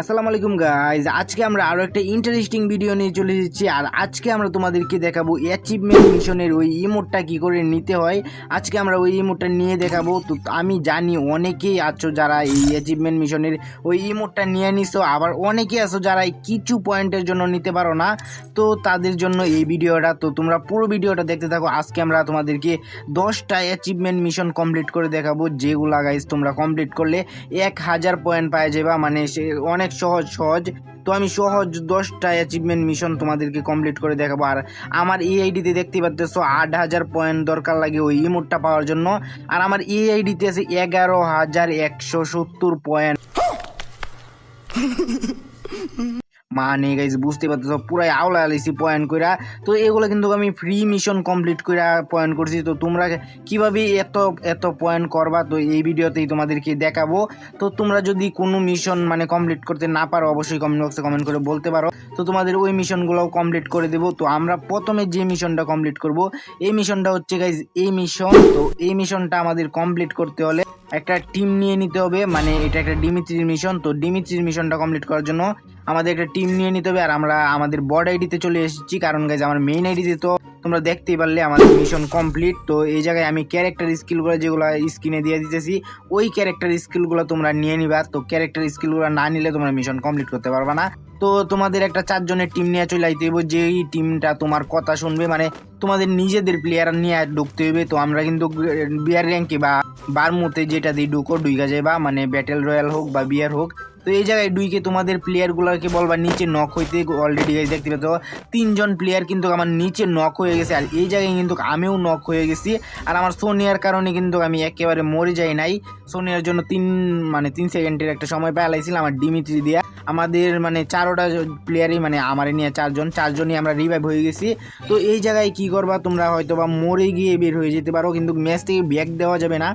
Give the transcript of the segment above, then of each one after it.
আসসালামু আলাইকুম গাইজ আজকে আমরা আরও একটা ইন্টারেস্টিং ভিডিও নিয়ে চলে এসেছি। আর আজকে আমরা তোমাদেরকে দেখাবো অ্যাচিভমেন্ট মিশনের ওই ইমোটটা কি করে নিতে হয়। আজকে আমরা ওই ইমোটটা নিয়ে দেখাবো। তো আমি জানি অনেকেই আছো যারা এই অ্যাচিভমেন্ট মিশনের ওই ইমোটটা নিয়ে নিছো। আবার অনেকেই আছো যারা কিছু পয়েন্টের জন্য নিতে পারো না। তো তাদের জন্য এই ভিডিওটা তো তোমরা পুরো ভিডিওটা দেখতে থাকো। আজকে আমরা তোমাদেরকে দশটা অ্যাচিভমেন্ট মিশন কমপ্লিট করে দেখাবো। যেগুলা গাইজ তোমরা কমপ্লিট করলে এক হাজার পয়েন্ট পাওয়া যাবে মানে সে অনেক সহজ সহজ। তো আমি সহজ দশটা অ্যাচিভমেন্ট মিশন তোমাদেরকে কমপ্লিট করে দেখাবো। আর আমার ইআইডিতে আইডিতে দেখতে পাচ্ছ আট হাজার পয়েন্ট দরকার লাগে ওই ইমোটটা পাওয়ার জন্য। আর আমার ইআইডিতে আইডিতে আছে এগারো হাজার একশো সত্তর পয়েন্ট মানে গাইজ বুঝতে পারতেছো, পুরাই আওলা আলিছি পয়েন্ট কইরা। তো এগুলো কিন্তু আমি ফ্রি মিশন কমপ্লিট কইরা পয়েন্ট করছি। তো তোমরা কীভাবে এত এত পয়েন্ট করবা? তো এই ভিডিওতেই তোমাদেরকে দেখাবো। তো তোমরা যদি কোনো মিশন মানে কমপ্লিট করতে না পারো, অবশ্যই কমেন্ট বক্সে কমেন্ট করে বলতে পারো। তো তোমাদের ওই মিশনগুলোও কমপ্লিট করে দেবো। তো আমরা প্রথমে যে মিশনটা কমপ্লিট করব, এই মিশনটা হচ্ছে গাইজ এই মিশন তো এই মিশনটা আমাদের কমপ্লিট করতে হলে একটা টিম নিয়ে নিতে হবে। মানে এটা একটা ডিমিত্রির মিশন তো ডিমিত্রির মিশনটা কমপ্লিট করার জন্য আমাদের একটা টিম নিয়ে নিতে হবে আর আমরা আমাদের বড আইডিতে চলে এসেছি। কারণ গাইজ আমার মেইন আইডিতে তো তোমরা দেখতেই পারলে আমাদের মিশন কমপ্লিট তো এই জায়গায় আমি ক্যারেক্টার স্কিলগুলো যেগুলো স্ক্রিনে দিয়ে দিতেছি, ওই ক্যারেক্টার স্কিলগুলো তোমরা নিয়ে নিবা। তো ক্যারেক্টার স্কিলগুলো না নিলে তোমরা মিশন কমপ্লিট করতে পারবে না। তো তোমাদের একটা চারজনের টিম নিয়ে চলে আইতে হইব, যেই টিমটা তোমার কথা শুনবে মানে তোমাদের নিজেদের প্লেয়ার নিয়ে ঢুকতে হইবে। তো আমরা কিন্তু বিয়ার র্যাঙ্কে বা বারমুতে যেটা দিয়ে ঢুকো ডুইকা যাইবা। মানে ব্যাটেল রয়্যাল হোক বা বিয়ার হোক তো এই জায়গায় ডুইকে তোমাদের প্লেয়ারগুলোকে বলবা নিচে নক হইতে অলরেডি গাইজ দেখতে পাচ্ছ তিনজন প্লেয়ার কিন্তু আমার নিচে নক হয়ে গেছে, আর এই জায়গায় কিন্তু আমিও নক হয়ে গেছি। আর আমার সোনিয়ার কারণে কিন্তু আমি একেবারে মরে যাই নাই। সোনিয়ার জন্য তিন মানে তিন সেকেন্ডের একটা সময় পেলাইছিলাম আমার ডিমিত্রি দিয়া। আমাদের মানে চারোটা প্লেয়ারই মানে আমার নিয়ে চারজন, চারজনই আমরা রিভাইভ হয়ে গেছি। তো এই জায়গায় কি করবা, তোমরা হয়তো বা মরে গিয়ে বের হয়ে যেতে পারো, কিন্তু ম্যাচ থেকে ব্যাক দেওয়া যাবে না।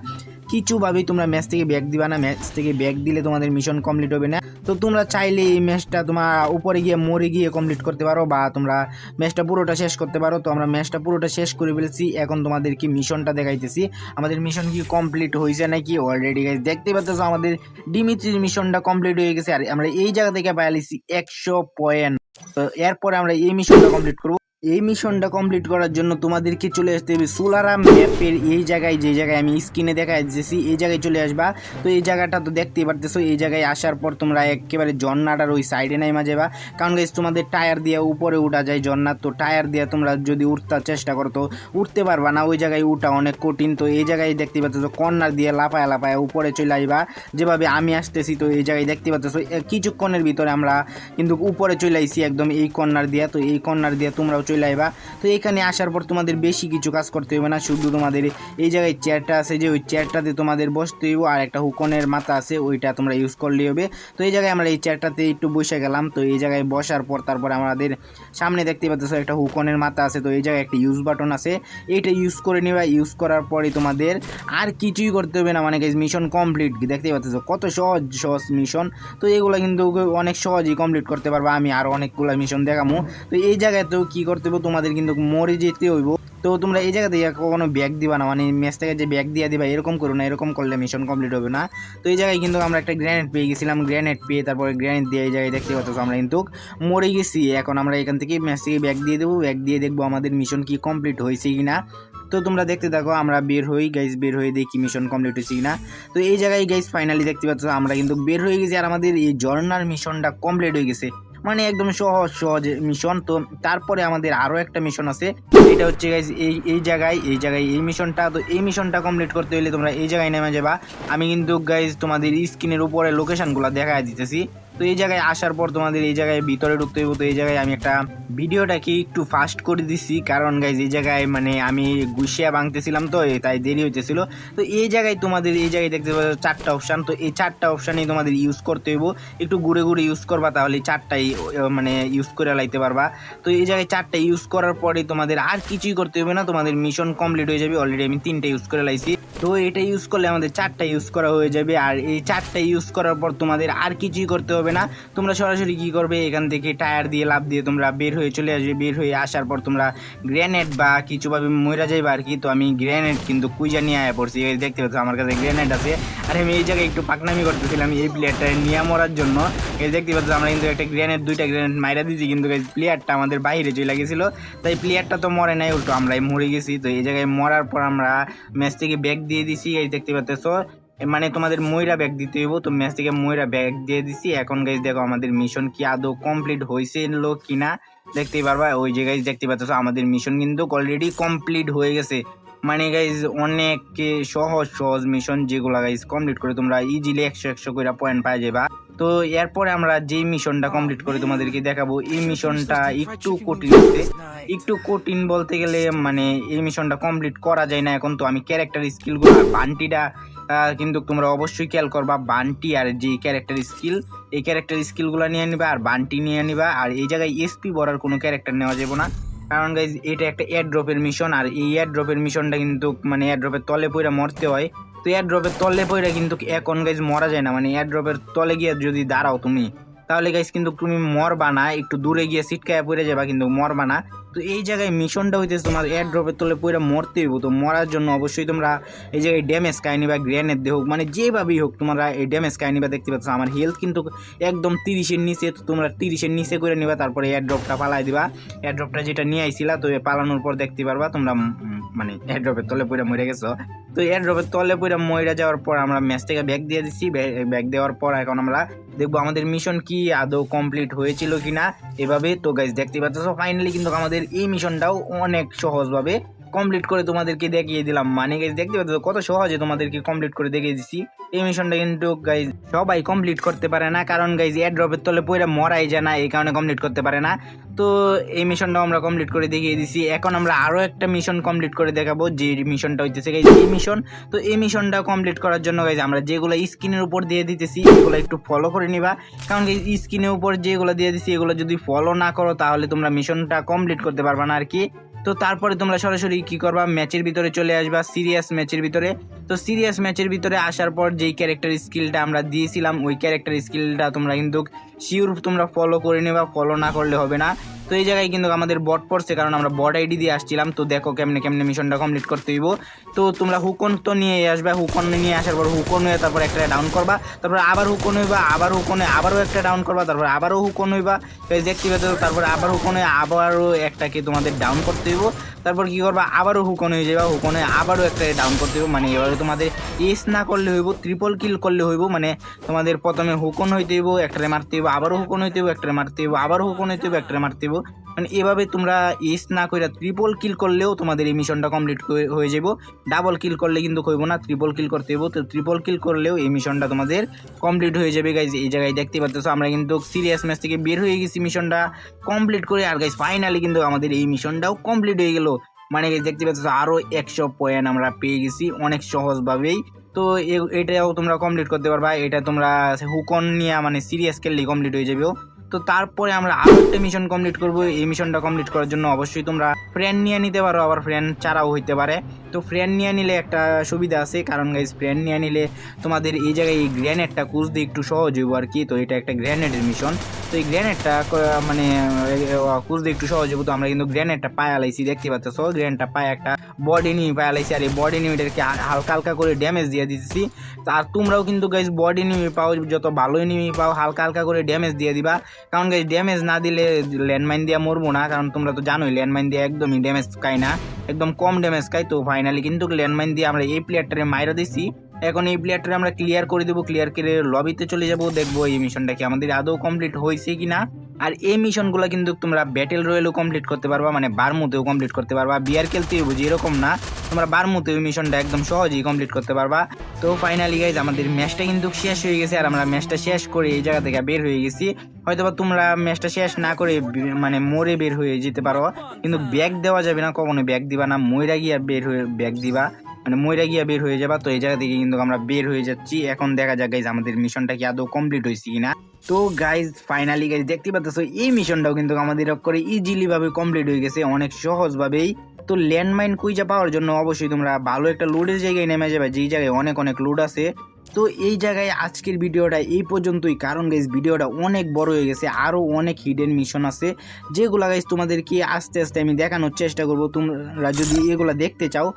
কিছুভাবেই তোমরা ম্যাচ থেকে ব্যাক দিবা না ম্যাচ থেকে ব্যাক দিলে তোমাদের মিশন কমপ্লিট হবে না। তো তোমরা চাইলে এই ম্যাচটা তোমার উপরে গিয়ে মরে গিয়ে কমপ্লিট করতে পারো বা তোমরা ম্যাচটা পুরোটা শেষ করতে পারো। তো আমরা ম্যাচটা পুরোটা শেষ করে ফেলেছি, এখন তোমাদের কি মিশনটা দেখাইতেছি। আমাদের মিশন কি কমপ্লিট হয়েছে নাকি? অলরেডি গাইজ দেখতে পাচ্ছ আমাদের ডিমিত্রির মিশনটা কমপ্লিট হয়ে গেছে। আর আমরা এই জায়গা থেকে পাইলিছি একশো পয়েন্ট তো এরপরে আমরা এই মিশনটা কমপ্লিট করব। এই মিশনটা কমপ্লিট করার জন্য তোমাদেরকে চলে আসতে হবে সোলারা ম্যাপের এই জায়গায়, যে জায়গায় আমি স্ক্রিনে দেখা যাচ্ছি এই জায়গায় চলে আসবা। তো এই জায়গাটা তো দেখতেই পারতেছো, এই জায়গায় আসার পর তোমরা একেবারে জন্নাটার ওই সাইডে নাইমা যাবা। কারণ গাইজ তোমাদের টায়ার দিয়ে উপরে উঠা যায় জন্নার তো টায়ার দিয়ে তোমরা যদি উঠতে চেষ্টা করো, তো উঠতে পারবা না, ওই জায়গায় উঠা অনেক কঠিন। তো এই জায়গায় দেখতে পাচ্ছ কর্নার দিয়ে লাফায় লাফায় উপরে চলে আসবা। যেভাবে আমি আসতেছি, তো এই জায়গায় দেখতে পাচ্ছ কিছুক্ষণের ভিতরে আমরা কিন্তু উপরে চলে আইছি একদম এই কর্নার দিয়ে। তো এই কর্নার দিয়ে তোমরাও চলে আইবা। তো এখানে আসার পর তোমাদের বেশি কিছু কাজ করতে হবে না, শুধু তোমাদের এই জায়গায় চেয়ারটা আছে যে ওই চেয়ারটাতে তোমাদের বসতে হইব আর একটা হুকনের মাথা আছে, ওইটা তোমরা ইউজ করলে হবে। তো এই জায়গায় আমরা এই চেয়ারটাতে একটু বসে গেলাম। তো এই জায়গায় বসার পর তারপরে আমাদের সামনে দেখতে পাচ্ছ একটা হুকনের মাথা আছে, তো এই জায়গায় একটা ইউজ বাটন আছে। এইটা ইউজ করে নিবা ইউজ করার পরে তোমাদের আর কিছুই করতে হবে না। মানে মিশন কমপ্লিট দেখতে পাচ্ছ কত সহজ সহজ মিশন তো এগুলো কিন্তু অনেক সহজেই কমপ্লিট করতে পারবা। আমি আরও অনেকগুলো মিশন দেখামো। তো এই জায়গায় তো কী হবে তোমাদের কিন্তু মরে যেতে হইব। তো তোমরা এই জায়গা থেকে কখনো ব্যাগ দিবা না মানে ম্যাচ থেকে যে ব্যাগ দিয়ে দিবা, এরকম করো না, এরকম করলে মিশন কমপ্লিট হবে না। তো এই জায়গায় কিন্তু আমরা একটা গ্র্যানেড পেয়ে গেছিলাম গ্র্যানেড পেয়ে তারপরে গ্র্যানেড দিয়ে এই জায়গায় দেখতে পাচ্ছ আমরা কিন্তু মরে গেছি। এখন আমরা এখান থেকে ম্যাচ থেকে ব্যাগ দিয়ে দেবো ব্যাগ দিয়ে দেখব আমাদের মিশন কি কমপ্লিট হয়েছে কি না তো তোমরা দেখতে থাকো, আমরা বের হই গাইজ বের হয়ে দেখি মিশন কমপ্লিট হয়েছে কিনা। তো এই জায়গায় গাইজ ফাইনালি দেখতে পাচ্ছ, আমরা কিন্তু বের হয়ে গেছি আর আমাদের এই ঝর্নার মিশনটা কমপ্লিট হয়ে গেছে। মানে একদম সহজ সহজ মিশন তো তারপরে আমাদের আরও একটা মিশন আছে। এটা হচ্ছে গাইজ এই এই জায়গায় এই জায়গায় এই মিশনটা তো এই মিশনটা কমপ্লিট করতে হলে তোমরা এই জায়গায় নেমে যাবা। আমি কিন্তু গাইজ তোমাদের স্ক্রিনের উপরে লোকেশনগুলো দেখা দিতেছি। তো এই জায়গায় আসার পর তোমাদের এই জায়গায় ভিতরে ঢুকতে হইব, তো এই জায়গায় আমি একটা ভিডিওটাকে একটু ফাস্ট করে দিছি। কারণ গাইজ এই জায়গায় মানে আমি গুছিয়া ভাঙতেছিলাম তো তাই দেরি হইতেছিল। তো এই জায়গায় তোমাদের, এই জায়গায় দেখতে পাচ্ছ চারটা অপশান তো এই চারটা অপশানই তোমাদের ইউজ করতে হইব। একটু ঘুরে ঘুরে ইউজ করবা, তাহলে চারটাই মানে ইউজ করে লাইতে পারবা। তো এই জায়গায় চারটা ইউজ করার পরে তোমাদের আর কিছুই করতে হবে না, তোমাদের মিশন কমপ্লিট হয়ে যাবে। অলরেডি আমি তিনটা ইউজ করে লাইছি। তো এটা ইউজ করলে আমাদের চারটা ইউজ করা হয়ে যাবে। আর এই চারটা ইউজ করার পর তোমাদের আর কিছুই করতে হবে হবে না। তোমরা সরাসরি কি করবে? এখান থেকে টায়ার দিয়ে লাভ দিয়ে তোমরা বের হয়ে চলে আসবে। বের হয়ে আসার পর তোমরা গ্রেনেড বা কিছুভাবে মইরা যাইবা আর কি তো আমি গ্রেনেড কিন্তু কুইজা নিয়ে আয়া পড়ছি। এই দেখতে পাচ্ছ, আমার কাছে গ্রেনেড আছে। আর আমি এই জায়গায় একটু পাকনামি করতেছিলাম এই প্লেয়ারটা নিয়ে মরার জন্য। এই দেখতে পাচ্ছ, আমরা কিন্তু একটা গ্রেনেড দুইটা গ্রেনেড মাইরা দিয়েছি কিন্তু এই প্লেয়ারটা আমাদের বাইরে চলে গেছিল। তাই প্লেয়ারটা তো মরে নাই, উল্টো আমরাই মরে গেছি। তো এই জায়গায় মরার পর আমরা ম্যাচ থেকে ব্যাগ দিয়ে দিছি। এই দেখতে পাচ্ছ মানে তোমাদের ময়রা ব্যাগ দিতে হইব। তো ম্যাচ থেকে ময়রা ব্যাগ দিয়ে দিছি। এখন গাইজ দেখো আমাদের মিশন কি আদৌ কমপ্লিট হয়েছে হয়েছিল কিনা। দেখতেই পারবা, ওই যে গাইজ দেখতে পাচ্ছ, আমাদের মিশন কিন্তু অলরেডি কমপ্লিট হয়ে গেছে। মানে গাইজ অনেক সহজ সহজ মিশন যেগুলো গাইজ কমপ্লিট করে তোমরা ইজিলি একশো একশো করে পয়েন্ট পাই যাবা তো এরপরে আমরা যে মিশনটা কমপ্লিট করে তোমাদেরকে দেখাবো, এই মিশনটা একটু কঠিন হচ্ছে একটু কঠিন বলতে গেলে মানে এই মিশনটা কমপ্লিট করা যায় না এখন। তো আমি ক্যারেক্টার স্কিলগুলো বান্টিটা কিন্তু তোমরা অবশ্যই খেয়াল করবা, বান্টি আর যে ক্যারেক্টার স্কিল এই ক্যারেক্টার স্কিলগুলো নিয়ে নিবা আর বান্টি নিয়ে নিবা। আর এই জায়গায় এসপি বড়ার কোনো ক্যারেক্টার নেওয়া যাবে না। কারণ গাইজ এটা একটা এয়ার ড্রপের মিশন আর এই এয়ার ড্রপের মিশনটা কিন্তু মানে এয়ার ড্রপের তলে পইরা মরতে হয়। তো এয়ার ড্রপের তলে পইরা কিন্তু এখন গাইজ মরা যায় না। মানে এয়ার ড্রপের তলে গিয়ে যদি দাঁড়াও তুমি, তাহলে গাইজ কিন্তু তুমি মরবা না, একটু দূরে গিয়ে সিটকায় পড়ে যাবা, কিন্তু মরবা না। তো এই জায়গায় মিশনটা হইতেছে তোমার এয়ার ড্রপের তলে পইরা মরতে হইব। তো মরার জন্য অবশ্যই তোমরা এই জায়গায় ড্যামেজ কাহিনি বা গ্রেনেড দিয়ে হোক মানে যেভাবেই হোক তোমরা এই ড্যামেজ কাহিনি বা দেখতে পাচ্ছ আমার হেলথ কিন্তু একদম তিরিশের নিচে তো তোমরা তিরিশের নিচে করে নিবা তারপরে এয়ার ড্রপটা পালাই দিবা। এয়ার ড্রপটা যেটা নিয়ে আইছিলা তো এ পালানোর পর দেখতে পারবা তোমরা মানে এয়ার ড্রপের তলে পইরা মরে গেছো। তো এয়ার ড্রপের তলে পইরা মরে যাওয়ার পর আমরা ম্যাচ থেকে ব্যাগ দিয়ে দিচ্ছি ব্যাগ দেওয়ার পর এখন আমরা দেখব আমাদের মিশন কি আদৌ কমপ্লিট হয়েছিল কিনা এভাবে। তো গাইজ দেখতে পাচ্ছ ফাইনালি কিন্তু আমাদের এই মিশনটাও অনেক সহজভাবে কমপ্লিট করে তোমাদেরকে দেখিয়ে দিলাম। মানে গাইজ দেখতে পাচ্ছ কত সহজে তোমাদেরকে কমপ্লিট করে দেখিয়ে দিচ্ছি এই মিশনটা কিন্তু গাইজ সবাই কমপ্লিট করতে পারে না। কারণ গাইজ এয়ার ড্রপের তলে পইরা মরাই যায় না, এই কারণে কমপ্লিট করতে পারে না। তো এই মিশনটাও আমরা কমপ্লিট করে দেখিয়ে দিছি। এখন আমরা আরও একটা মিশন কমপ্লিট করে দেখাবো, যে মিশনটা হইতেছে গাইজ এই মিশন তো এই মিশনটা কমপ্লিট করার জন্য গাইজ আমরা যেগুলো স্ক্রিনের উপর দিয়ে দিতেছি, এগুলো একটু ফলো করে নিবা। কারণ গাইজ স্ক্রিনের উপর যেগুলো দিয়ে দিছি, এগুলো যদি ফলো না করো, তাহলে তোমরা মিশনটা কমপ্লিট করতে পারবা না আর কি। তো তারপরে তোমরা সরাসরি কি করবা? ম্যাচের ভিতরে চলে আসবা সিরিয়াস ম্যাচের ভিতরে। তো সিরিয়াস ম্যাচের ভিতরে আসার পর যেই ক্যারেক্টার স্কিলটা আমরা দিয়েছিলাম, ওই ক্যারেক্টার স্কিলটা তোমরা কিন্তু শিওর তোমরা ফলো করে নেবা ফলো না করলে হবে না। তো এই জায়গায় কিন্তু আমাদের বট পড়ছে, কারণ আমরা বট আইডি দিয়ে আসছিলাম। তো দেখো কেমনে কেমনে মিশনটা কমপ্লিট করতে হইব। তো তোমরা হুকন তো নিয়ে আসবে হুকন নিয়ে আসার পর হুকন হয়ে তারপর একটা ডাউন করবা। তারপর আবার হুকন হইবা, আবার হুকনে আবারও একটা ডাউন করবা, তারপর আবারও হুকন হইবা। দেখতে পাচ্ছ তারপর আবার হুকনে আবারও একটাকে তোমাদের ডাউন করতে হইব। তারপর কি করবা? আবারও হুকন হয়ে যাবা হুকনে আবারও একটা ডাউন করতে হইব। মানে এভাবে তোমাদের এস না করলে হইব ট্রিপল কিল করলে হইব। মানে তোমাদের প্রথমে হুকন হইতে হইব, একটারে মারতে হইব, আবারও হুকন হইতে হইব, একটারে মারতে হইব, আবারও হুকন হইতে হইব, একটারে মারতে হইব। মানে এভাবে তোমরা এস না করে ট্রিপল কিল করলেও তোমাদের এই মিশনটা কমপ্লিট হয়ে যাব ডাবল কিল করলে কিন্তু হইব না ট্রিপল কিল করতে হইব। তো ট্রিপল কিল করলেও এই মিশনটা তোমাদের কমপ্লিট হয়ে যাবে গাইজ এই জায়গায় দেখতে পাচ্ছ আমরা কিন্তু সিরিয়াস ম্যাচ থেকে বের হয়ে গেছি মিশনটা কমপ্লিট করে। আর গাইজ ফাইনালি কিন্তু আমাদের এই মিশনটাও কমপ্লিট হয়ে গেল। মানে দেখতে পাচ্ছ আরও একশো পয়েন্ট আমরা পেয়ে গেছি অনেক সহজভাবেই। তো এটাও তোমরা কমপ্লিট করতে পারবা। এটা তোমরা হুকন নিয়ে মানে সিরিয়াস খেললে কমপ্লিট হয়ে যাবে তো তারপরে আমরা আরও একটা মিশন কমপ্লিট করব। এই মিশনটা কমপ্লিট করার জন্য অবশ্যই তোমরা ফ্রেন্ড নিয়ে নিতে পারো। আবার ফ্রেন্ড ছাড়াও হইতে পারে। তো ফ্রেন্ড নিয়ে নিলে একটা সুবিধা আছে, কারণ গাইজ ফ্রেন্ড নিয়ে নিলে তোমাদের এই জায়গায় এই গ্রেনেডটা খুঁজতে একটু সহজ হইব আর কি। তো এটা একটা গ্র্যানেডের মিশন তো এই গ্রেনেডটা মানে খুঁজতে একটু সহজ হইব। তো আমরা কিন্তু গ্র্যানেডটা পায়ে আলাইছি, দেখতে পাচ্ছ? গ্রেনেডটা পায়ে একটা বডি নিয়ে পায়ে আলাইছি আর এই বডি নিমিটারকে হালকা হালকা করে ড্যামেজ দিয়ে দিতেছি। আর তোমরাও কিন্তু গাইজ বডি নিমি পাও, যত ভালোই নিমি পাও, হালকা হালকা করে ড্যামেজ দিয়ে দিবা। কারণ গাইজ ড্যামেজ না দিলে ল্যান্ডমাইন দিয়ে মরবো না, কারণ তোমরা তো জানোই ল্যান্ডমাইন দিয়ে একদমই ড্যামেজ খাই না। একদম কম ড্যামেজ খাই তো ফাইনালি কিন্তু ল্যান্ডমাইন দিয়ে আমরা এই প্লেয়ারটারে মাইরে দিছি। এখন এই প্লেয়ারটারে আমরা ক্লিয়ার করে দেবো। ক্লিয়ার করে লবিতে চলে যাব। দেখব এই মিশনটা কি আমাদের আদৌ কমপ্লিট হয়েছে কি না আর এই মিশনগুলো কিন্তু তোমরা ব্যাটেল রয়েলও কমপ্লিট করতে পারবা। মানে বার মধ্যেও কমপ্লিট করতে পারবা। বিয়ার খেলতেই বুঝি এরকম না। তোমরা বারমুতে ওই মিশনটা একদম সহজেই কমপ্লিট করতে পারবা। তো ফাইনালি গাইজ আমাদের ম্যাচটা কিন্তু শেষ হয়ে গেছে, আর আমরা ম্যাচটা শেষ করে এই জায়গা থেকে বের হয়ে গেছি। হয়তোবা তোমরা ম্যাচটা শেষ না করে মানে মরে বের হয়ে যেতে পারো, কিন্তু ব্যাগ দেওয়া যাবে না, কখনো ব্যাগ দিবা না ময়রা গিয়া বের হয়ে ব্যাগ দিবা। মানে ময়রা গিয়া বের হয়ে যাবা, তো এই জায়গা থেকে কিন্তু আমরা বের হয়ে যাচ্ছি। এখন দেখা যাক গাইজ আমাদের মিশনটা কি আদৌ কমপ্লিট হয়েছে কিনা। তো গাইজ ফাইনালি গাইজ দেখতে পাচ্ছ এই মিশনটাও কিন্তু আমাদের করে ইজিলি ভাবে কমপ্লিট হয়ে গেছে, অনেক সহজ ভাবেই তো ল্যান্ডমাইন কুইজা পাওয়ার জন্য অবশ্যই তোমরা ভালো একটা লোডের জায়গায় নেমে যাবে, যেই জায়গায় অনেক অনেক লোড আছে। তো এই জায়গায় আজকের ভিডিওটা এই পর্যন্তই। কারণ গাইজ ভিডিওটা অনেক বড় হয়ে গেছে, আরও অনেক হিডেন মিশন আছে। যেগুলো গাইজ তোমাদেরকে আস্তে আস্তে আমি দেখানোর চেষ্টা করব। তোমরা যদি এগুলো দেখতে চাও,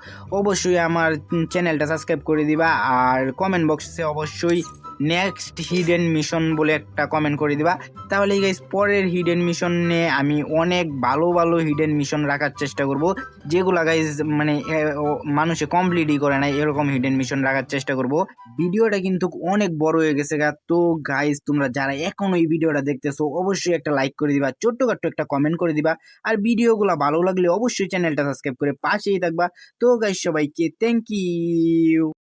অবশ্যই আমার চ্যানেলটা সাবস্ক্রাইব করে দিবা। আর কমেন্ট বক্সে অবশ্যই নেক্সট হিডেন মিশন বলে একটা কমেন্ট করে দিবা। তাহলে গাইজ পরের হিডেন মিশন নিয়ে আমি অনেক ভালো ভালো হিডেন মিশন রাখার চেষ্টা করব, যেগুলো গাইজ মানে মানুষে কমপ্লিটই করে না এরকম হিডেন মিশন রাখার চেষ্টা করব। ভিডিওটা কিন্তু অনেক বড় হয়ে গেছে গা, তো গাইজ তোমরা যারা এখনও এই ভিডিওটা দেখতেছো, অবশ্যই একটা লাইক করে দিবা, ছোট্টখাট্ট একটা কমেন্ট করে দিবা, আর ভিডিওগুলো ভালো লাগলে অবশ্যই চ্যানেলটা সাবস্ক্রাইব করে পাশেই থাকবা। তো গাইজ সবাইকে থ্যাংক ইউ